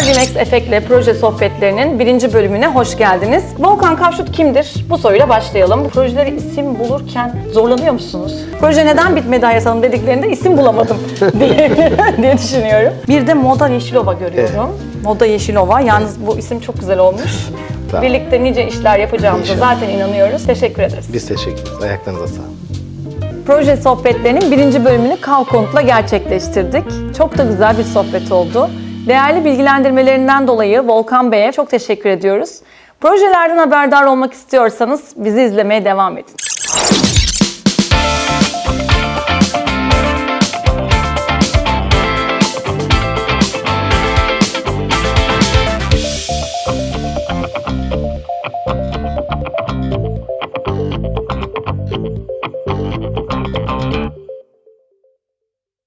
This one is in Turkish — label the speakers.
Speaker 1: Aginex Efek'le proje sohbetlerinin birinci bölümüne hoş geldiniz. Volkan Kavşut kimdir? Bu soruyla başlayalım. Projeleri isim bulurken zorlanıyor musunuz? Proje neden bitmedi Ayas Hanım dediklerinde isim bulamadım diye, diye düşünüyorum. Bir de Moda Yeşilova görüyorum. Moda Yeşilova. Yalnız bu isim çok güzel olmuş. Birlikte nice işler yapacağımıza
Speaker 2: İnşallah.
Speaker 1: zaten inanıyoruz. Teşekkür ederiz.
Speaker 2: Biz teşekkür ederiz. Ayaklarınıza sağlık.
Speaker 1: Proje sohbetlerinin birinci bölümünü Kalkont'la gerçekleştirdik. Çok da güzel bir sohbet oldu. Değerli bilgilendirmelerinden dolayı Volkan Bey'e çok teşekkür ediyoruz. Projelerden haberdar olmak istiyorsanız bizi izlemeye devam edin.